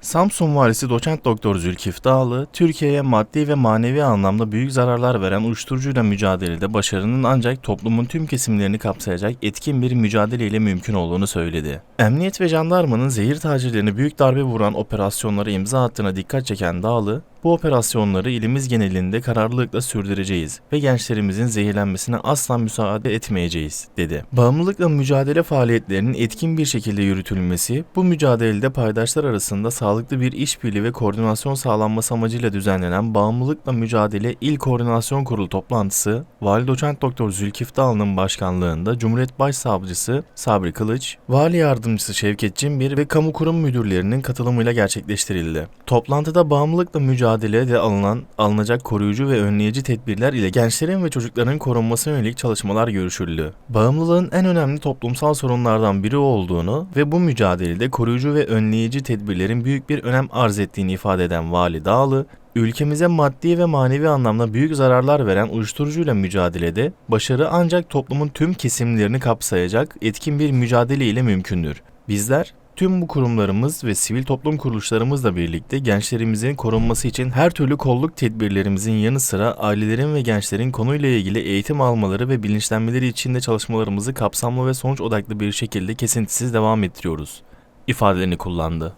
Samsun Valisi Doçent Doktor Zülkif Dağlı, Türkiye'ye maddi ve manevi anlamda büyük zararlar veren uyuşturucuyla mücadelede başarının ancak toplumun tüm kesimlerini kapsayacak etkin bir mücadeleyle mümkün olduğunu söyledi. Emniyet ve jandarmanın zehir tacirlerine büyük darbe vuran operasyonlara imza attığına dikkat çeken Dağlı, bu operasyonları ilimiz genelinde kararlılıkla sürdüreceğiz ve gençlerimizin zehirlenmesine asla müsaade etmeyeceğiz, dedi. Bağımlılıkla mücadele faaliyetlerinin etkin bir şekilde yürütülmesi, bu mücadelede paydaşlar arasında sağlıklı bir işbirliği ve koordinasyon sağlanması amacıyla düzenlenen Bağımlılıkla Mücadele İl Koordinasyon Kurulu toplantısı, Vali Doçent Doktor Zülkif Dağlı'nın başkanlığında Cumhuriyet Başsavcısı Sabri Kılıç, Vali Yardımcısı Şevket Cimbir ve kamu kurum müdürlerinin katılımıyla gerçekleştirildi. Toplantıda bağımlılıkla mücadelede alınan, alınacak koruyucu ve önleyici tedbirler ile gençlerin ve çocukların korunmasına yönelik çalışmalar görüşüldü. Bağımlılığın en önemli toplumsal sorunlardan biri olduğunu ve bu mücadelede koruyucu ve önleyici tedbirlerin büyük bir önem arz ettiğini ifade eden Vali Dağlı, Ülkemize maddi ve manevi anlamda büyük zararlar veren uyuşturucuyla mücadelede başarı ancak toplumun tüm kesimlerini kapsayacak etkin bir mücadele ile mümkündür. Bizler Tüm bu kurumlarımız ve sivil toplum kuruluşlarımızla birlikte gençlerimizin korunması için her türlü kolluk tedbirlerimizin yanı sıra ailelerin ve gençlerin konuyla ilgili eğitim almaları ve bilinçlenmeleri için de çalışmalarımızı kapsamlı ve sonuç odaklı bir şekilde kesintisiz devam ettiriyoruz ifadelerini kullandı.